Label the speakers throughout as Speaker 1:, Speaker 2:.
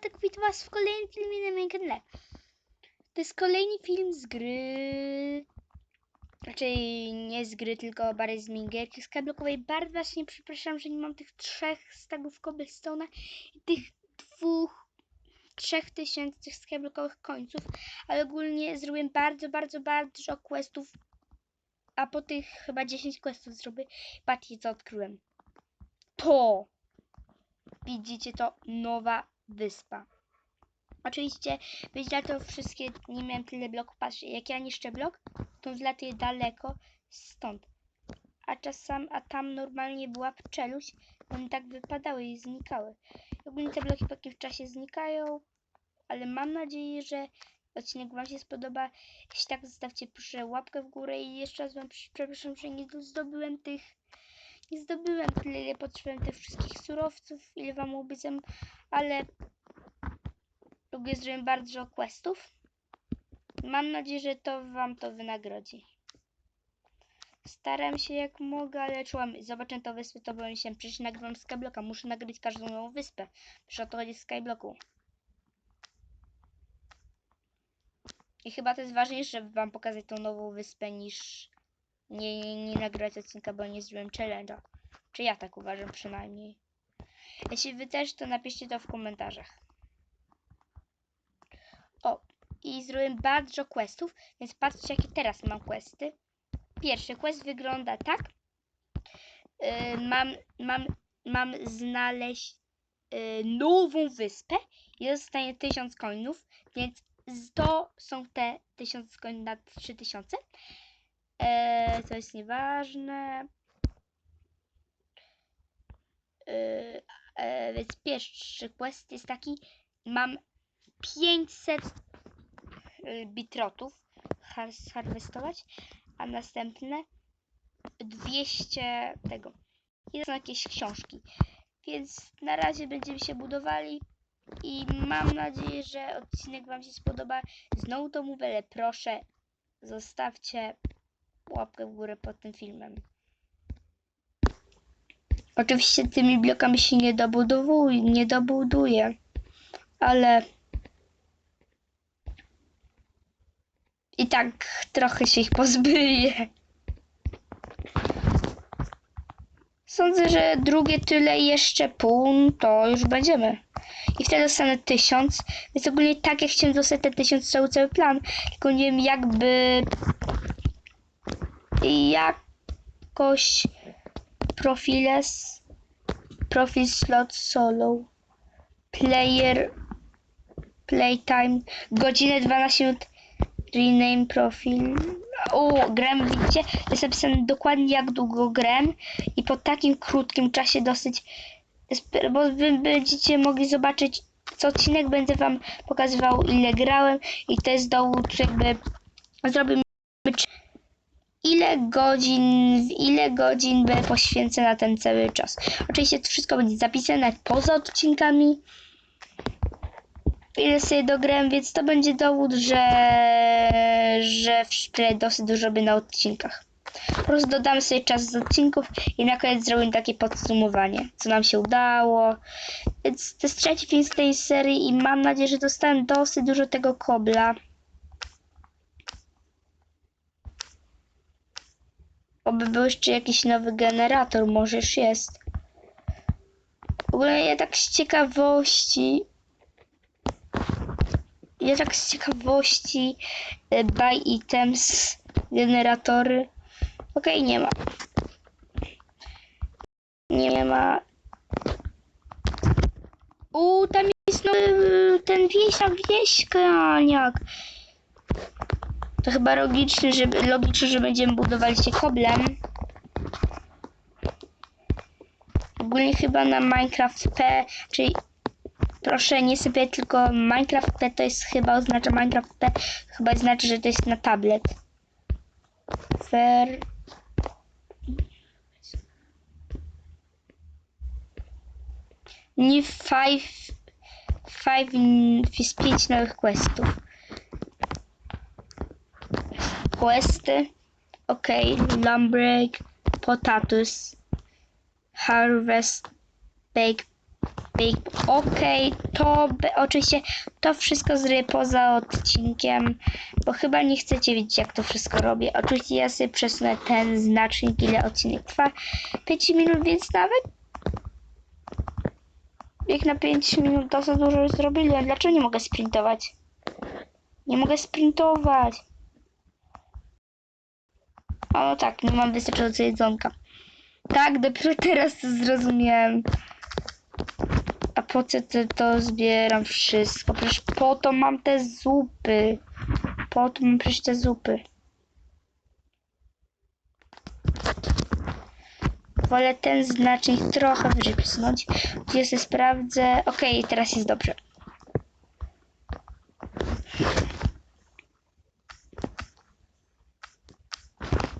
Speaker 1: tak witam was w kolejnym filmie na moim kanale. To jest kolejny film z gry... Raczej nie z gry, tylko bardziej z minigierki skyblokowej. Bardzo właśnie przepraszam, że nie mam tych trzech stagów cobblestone'a i tych dwóch, trzech tysięcy tych skyblokowych końców. Ale ogólnie zrobiłem bardzo, bardzo, bardzo dużo questów. A po tych chyba 10 questów zrobię. Patrzcie co odkryłem. To! Widzicie to? Nowa wyspa. Oczywiście wyjdzie to wszystkie, nie miałem tyle bloków. Patrzcie, jak ja niszczę blok, to zlatuje daleko stąd. A czasem, a tam normalnie była pszczeluś, one tak wypadały i znikały. Ogólnie te bloki po jakimś czasie znikają, ale mam nadzieję, że odcinek Wam się spodoba. Jeśli tak, zostawcie proszę łapkę w górę i jeszcze raz Wam przepraszam, że nie zdobyłem tych nie zdobyłem tyle, ile potrzebowałem tych wszystkich surowców, ile wam obiecam, ale lubię zrobiłem bardzo questów. Mam nadzieję, że to wam to wynagrodzi. Staram się jak mogę, ale czułam, zobaczę to wyspę, to powiem się, przecież nagrywam Skyblocka, muszę nagrywać każdą nową wyspę. Przecież o to chodzi w Skyblocku. I chyba to jest ważniejsze, żeby wam pokazać tą nową wyspę, niż nie, nie, nie nagrać odcinka, bo nie zrobiłem challenge'a. Czy ja tak uważam przynajmniej. Jeśli wy też, to napiszcie to w komentarzach. O, i zrobiłem bardzo questów, więc patrzcie jakie teraz mam questy. Pierwszy quest wygląda tak. Yy, mam, mam, mam znaleźć yy, nową wyspę i dostanie 1000 coinów, więc to są te 1000 coin na 3000. Eee, to jest nieważne. Eee, e, więc pierwszy quest jest taki. Mam 500 y, bitrotów har- harwestować, a następne 200 tego. I są jakieś książki. Więc na razie będziemy się budowali i mam nadzieję, że odcinek Wam się spodoba. Znowu to mówię, ale proszę zostawcie łapkę w górę pod tym filmem. Oczywiście tymi blokami się nie dobudowuje, nie dobuduje, ale i tak trochę się ich pozbyje. Sądzę, że drugie tyle jeszcze pół, to już będziemy. I wtedy dostanę tysiąc. Więc ogólnie tak jak chciałem dostać te tysiąc, cały, cały plan. Tylko nie wiem jakby jakoś profiles profil slot solo player playtime godzinę 12 minut rename profil o gram widzicie jest napisane dokładnie jak długo gram i po takim krótkim czasie dosyć bo wy będziecie mogli zobaczyć co odcinek będę wam pokazywał ile grałem i to jest dowód jakby zrobimy ile godzin, ile godzin będę poświęcę na ten cały czas. Oczywiście to wszystko będzie zapisane poza odcinkami. Ile sobie dograłem, więc to będzie dowód, że, że w dosyć dużo by na odcinkach. Po prostu dodam sobie czas z odcinków i na koniec zrobię takie podsumowanie, co nam się udało. Więc to jest trzeci film z tej serii i mam nadzieję, że dostałem dosyć dużo tego kobla. Oby był jeszcze jakiś nowy generator, może już jest. W ogóle ja tak z ciekawości. Ja tak z ciekawości e, buy items, generatory. Okej, nie ma. Nie ma. U, tam jest no, ten wieśniak, wieśniak. To chyba logiczne, że, logiczne, że będziemy budowali się koblem. Ogólnie chyba na Minecraft P, czyli proszę nie sobie tylko Minecraft P to jest chyba oznacza Minecraft P, chyba znaczy, że to jest na tablet. Fair. Nie 5 5 jest 5 nowych questów questy. Ok, lumberjack, potatoes, harvest, bake Okej, to be- oczywiście to wszystko zrobię poza odcinkiem, bo chyba nie chcecie wiedzieć jak to wszystko robię. Oczywiście ja sobie przesunę ten znacznik, ile odcinek trwa. 5 minut, więc nawet jak na 5 minut to za dużo już zrobiłem. Dlaczego nie mogę sprintować? Nie mogę sprintować. O no tak, nie mam wystarczająco jedzonka. Tak, dopiero teraz to zrozumiałem. Po co to, to zbieram wszystko? Przecież po to mam te zupy. Po to mam przecież te zupy. Wolę ten znacznik trochę wyżej przesunąć. Gdzie sobie sprawdzę. Okej, teraz jest dobrze.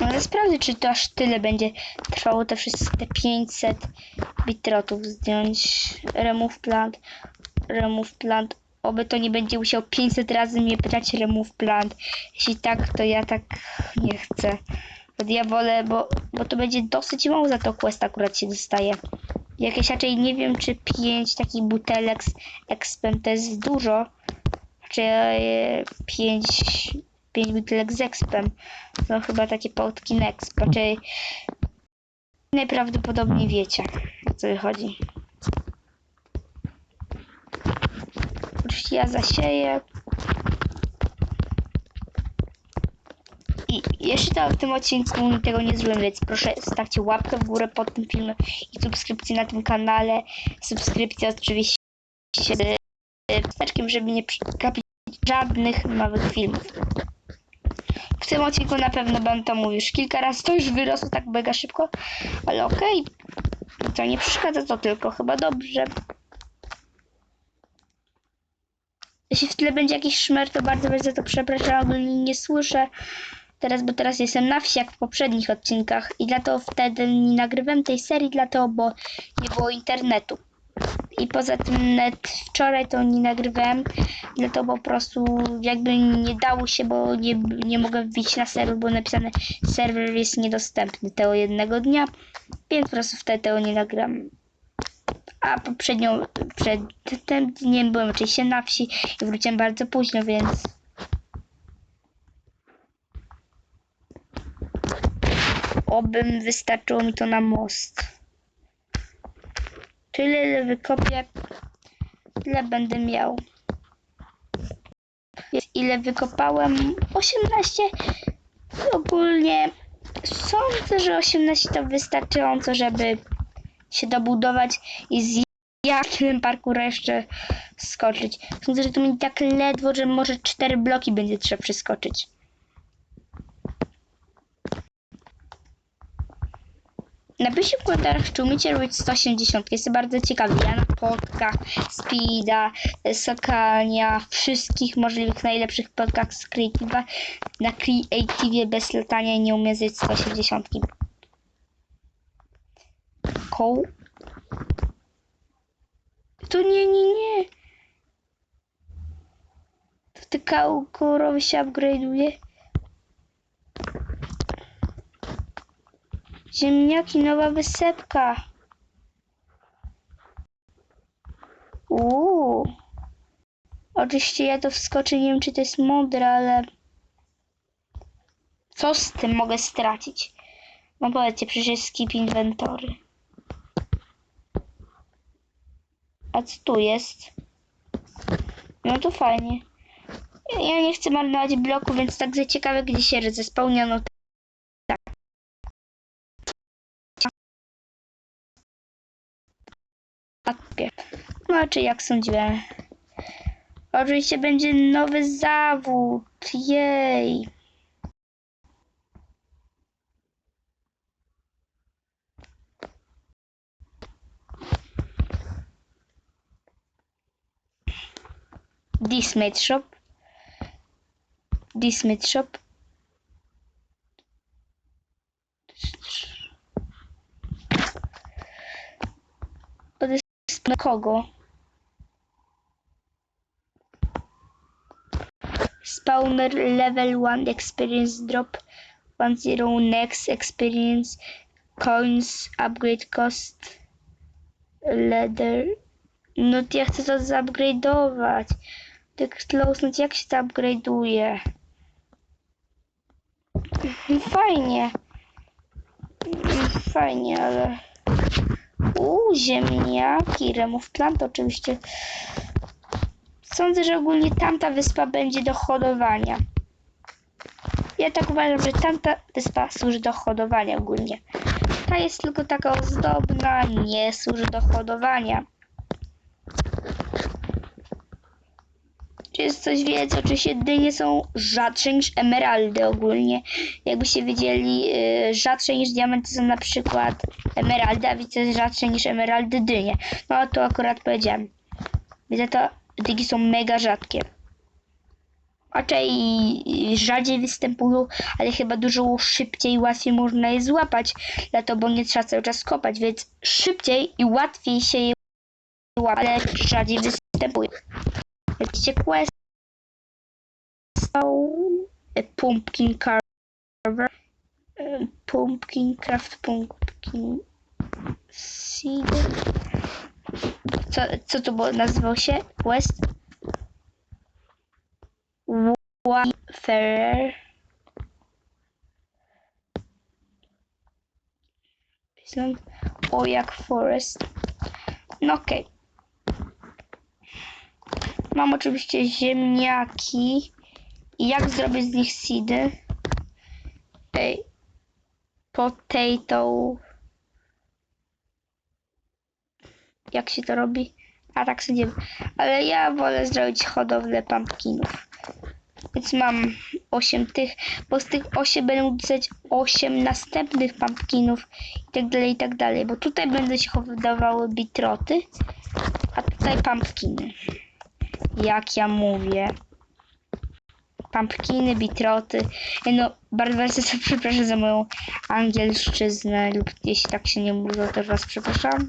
Speaker 1: Ale sprawdzę, czy to aż tyle będzie trwało te wszystkie te 500 bitrotów zdjąć. Remove plant, remove plant. Oby to nie będzie musiał 500 razy mnie pytać remove plant. Jeśli tak, to ja tak nie chcę. Ja wolę, bo, bo to będzie dosyć mało za to quest akurat się dostaje. Jakieś raczej nie wiem, czy 5 takich butelek z expem to jest dużo. Czy 5 5 butelek z expem. No chyba takie pałtki Next. Raczej najprawdopodobniej wiecie, o co wychodzi. Oczywiście ja zasieję. I jeszcze tam w tym odcinku tego nie zrobiłem, więc proszę stawcie łapkę w górę pod tym filmem i subskrypcję na tym kanale. Subskrypcja oczywiście z wsteczkiem, żeby nie przegapić żadnych nowych filmów. W tym odcinku na pewno będę to mówił już kilka razy. To już wyrosło tak mega szybko, ale okej. To nie przeszkadza, to tylko chyba dobrze. Jeśli w tle będzie jakiś szmer, to bardzo bardzo to przepraszam, ogólnie nie słyszę teraz, bo teraz jestem na wsi jak w poprzednich odcinkach i dlatego wtedy nie nagrywam tej serii, dlatego, bo nie było internetu. I poza tym net wczoraj to nie nagrywałem, dlatego po prostu jakby nie dało się, bo nie, nie mogę wbić na serwer, bo napisane serwer jest niedostępny tego jednego dnia, więc po prostu wtedy tego nie nagram. A poprzednią, przed tym dniem byłem oczywiście na wsi i wróciłem bardzo późno, więc obym wystarczyło mi to na most. Tyle ile wykopię, tyle będę miał. Ile wykopałem? 18. Ogólnie sądzę, że 18 to wystarczająco, żeby się dobudować i z jakim parkour jeszcze skoczyć. Sądzę, że to mi tak ledwo, że może 4 bloki będzie trzeba przeskoczyć. Napiszcie w komentarzach, czy umiecie robić 180. Jestem bardzo ciekawy. Ja na podkach, Speeda, Sakania, wszystkich możliwych najlepszych podkach z Creative'a. Na Creative bez latania nie umiem zrobić 180. Koł. To nie, nie, nie. To ty kałkorowy się upgrade'uje. Ziemniaki, nowa wysepka. Uuu. Oczywiście ja to wskoczę, nie wiem czy to jest mądre, ale... Co z tym mogę stracić? No powiedzcie, przecież jest skip inwentory. A co tu jest? No to fajnie. Ja nie chcę marnować bloku, więc tak za ciekawe, gdzie się zespełniono. Mapie. No, czy jak sądziłem. Oczywiście będzie nowy zawód. Jej. Dismate shop. Dismate shop. Na kogo? Spawner level 1 experience drop 10 next experience coins upgrade cost leather No ja chcę to zupgrade'ować. Tak close, jak się to upgrade'uje? Fajnie. Fajnie, ale... Uuu, ziemniaki, remove plant oczywiście. Sądzę, że ogólnie tamta wyspa będzie do hodowania. Ja tak uważam, że tamta wyspa służy do hodowania ogólnie. Ta jest tylko taka ozdobna, nie służy do hodowania. Czy jest coś więcej? Oczywiście dynie są rzadsze niż emeraldy ogólnie. Jakbyście wiedzieli, yy, rzadsze niż diamenty są na przykład emeraldy, a widzę rzadsze niż emeraldy dynie. No to akurat powiedziałem. Widzę to, dygi są mega rzadkie. Raczej rzadziej występują, ale chyba dużo szybciej i łatwiej można je złapać. Dlatego, bo nie trzeba cały czas kopać, więc szybciej i łatwiej się je łapie, ale rzadziej występują. Jakiś quest e, Pumpkin Carver e, Pumpkin Craft Pumpkin Seed Co, co to było? Nazywał się? Quest Wayfarer Island Oyak Forest No okej Mam oczywiście ziemniaki. I jak zrobić z nich seedy? Ej. Potato. Jak się to robi? A tak sobie. Ale ja wolę zrobić hodowlę pumpkinów. Więc mam 8 tych, bo z tych 8 będę dostać 8 następnych pumpkinów i tak dalej, i tak dalej. Bo tutaj będą się hodowały bitroty, a tutaj pumpkiny jak ja mówię. Pumpkiny, bitroty. No, bardzo bardzo przepraszam za moją angielszczyznę lub jeśli tak się nie mówi, to też was przepraszam.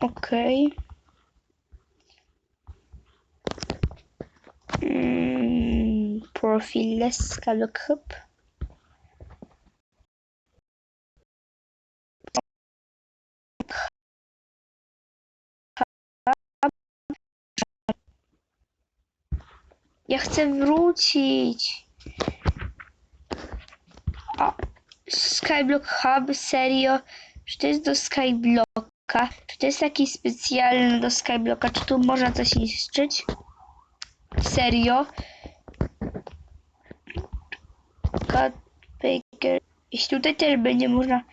Speaker 1: Okej. Mm, Profilless kalıkıp Ja chcę wrócić. A, Skyblock Hub, serio? Czy to jest do Skyblocka? Czy to jest taki specjalny do Skyblocka? Czy tu można coś niszczyć? Serio? God Baker. Jeśli tutaj też będzie można.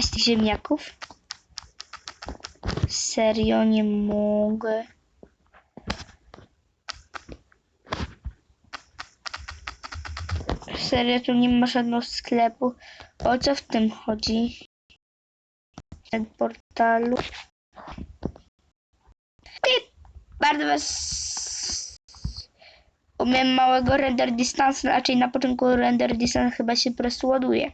Speaker 1: z tych ziemniaków. Serio nie mogę. Serio tu nie ma żadnego sklepu. O co w tym chodzi? Ten portalu. Okej, bardzo was umiem małego render distance, raczej na początku render distance chyba się po.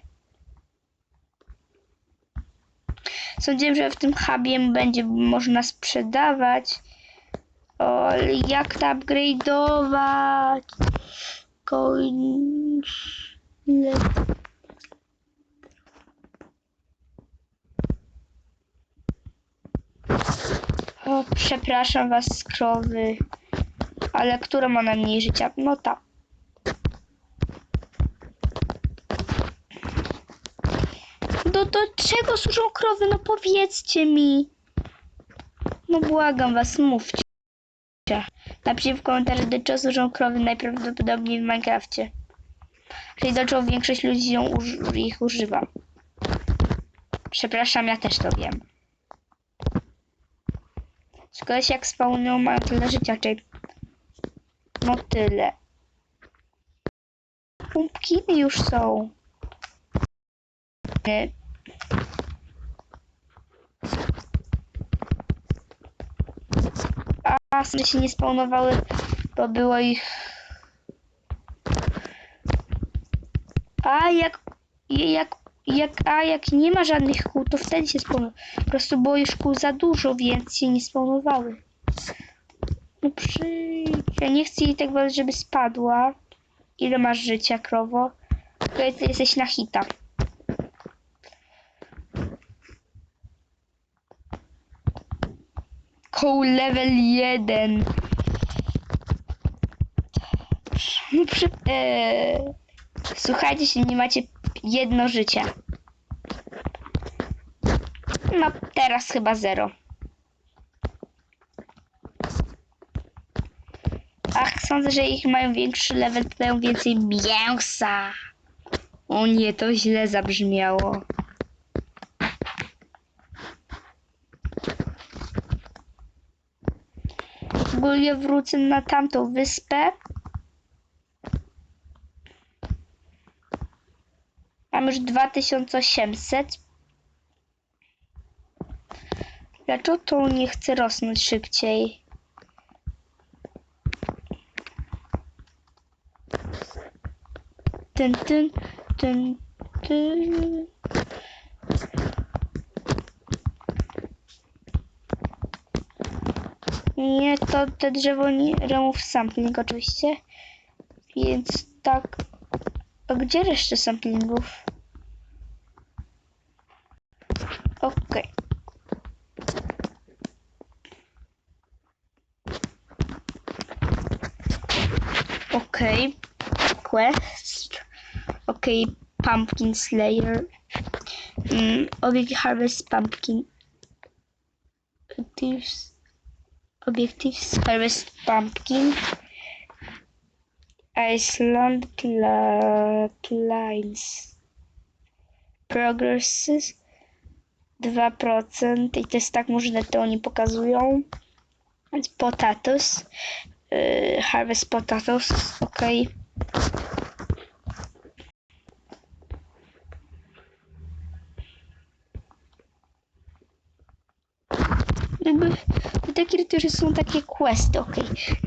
Speaker 1: Sądziłem, że w tym hubie będzie można sprzedawać. O, jak to upgrade'ować? Coins. Przepraszam was, krowy. Ale która ma najmniej życia? No ta. Do, do czego służą krowy? No powiedzcie mi. No błagam was, mówcie. Napiszcie w komentarzu, do czego służą krowy najprawdopodobniej w Minecrafcie. Czyli do czego większość ludzi ich używa. Przepraszam, ja też to wiem. Szkoda się jak spawnują mają tyle życia, czyli... No tyle. Pumpkiny już są. Nie. A, one się nie spawnowały, bo było ich... A, jak... Jak Jak, a jak nie ma żadnych kół, to wtedy się spawnują. Po prostu było już kół za dużo, więc się nie spawnowały. No przyjdź. Ja nie chcę jej tak bardzo, żeby spadła. Ile masz życia, krowo? Ty jesteś na hita. Koł level 1. No przy... Eee, słuchajcie się, nie macie jedno życie. No teraz chyba zero. Ach, sądzę, że ich mają większy level, mają więcej mięsa. O nie, to źle zabrzmiało. Ogólnie wrócę na tamtą wyspę. Mam już 2800. Dlaczego to nie chce rosnąć szybciej? Ten, ten, ten, ten. Nie, to te drzewo nie remove sampling oczywiście. Więc tak. A gdzie reszta samplingów? Okej. Okay. Quest. Okay, Pumpkin Slayer. Mm, Object Harvest Pumpkin. Objectives. Objectives Harvest Pumpkin. Iceland Clients. Progresses 2% i to jest tak możliwe, to oni pokazują. Więc Potatoes. Yy, harvest potatoes, ok. Jakby takie rytuły są takie questy, ok.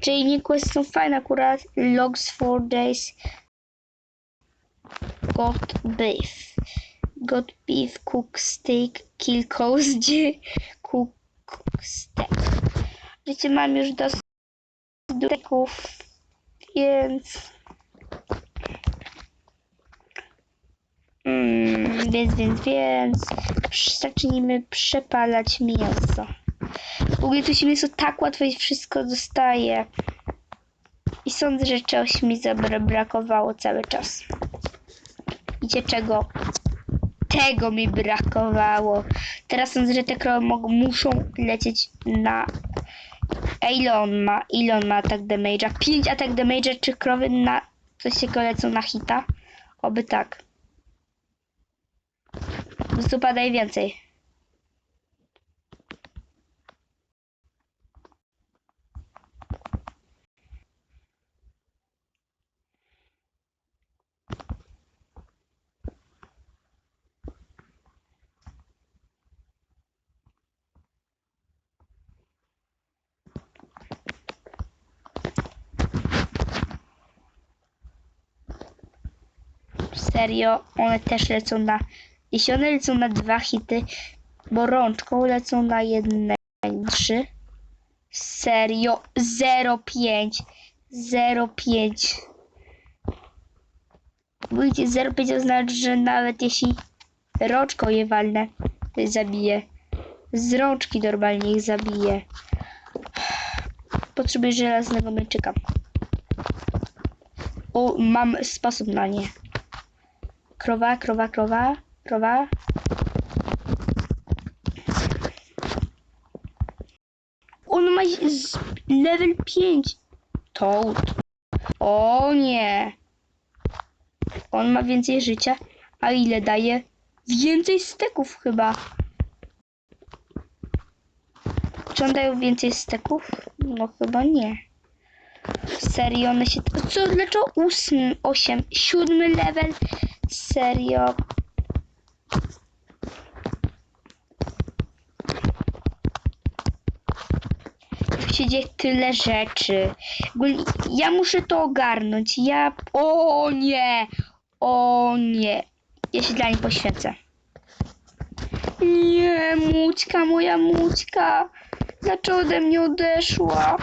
Speaker 1: Czyli nie questy są fajne akurat. Logs for days. Got beef. Got beef, cook steak, kill gdzie cook steak. Wiecie, mam już dosyć steaków, więc... Mm, więc, więc, więc... Zacznijmy przepalać mięso. W ogóle to się mięso tak łatwo i wszystko dostaje. I sądzę, że czegoś mi brakowało cały czas. Wiecie czego? Tego mi brakowało. Teraz sądzę, że te krowy muszą lecieć na... A ile on ma? Ile on ma atak damage'a? 5 atak damage'a czy krowy na... Coś się lecą na hita? Oby tak. Po prostu więcej. Serio, one też lecą na... Jeśli one lecą na dwa hity, bo rączką lecą na jedne trzy. Serio, 0,5. 0,5. Widzicie, 0,5 to znaczy, że nawet jeśli rączką je walnę, to je zabiję. Z rączki normalnie ich zabiję. Potrzebuję żelaznego mieczyka. O, mam sposób na nie. Krowa, krowa, krowa, krowa. On ma level 5. Toad. O nie. On ma więcej życia. A ile daje? Więcej steków chyba. Czy on daje więcej steków? No chyba nie. Serio, one się... Co, dlaczego 8, 8, 7 level? Serio. Się dzieje tyle rzeczy. Ja muszę to ogarnąć. Ja... O nie! O nie! Ja się dla niej poświęcę. Nie, Mućka, moja Mućka. Dlaczego ode mnie odeszła?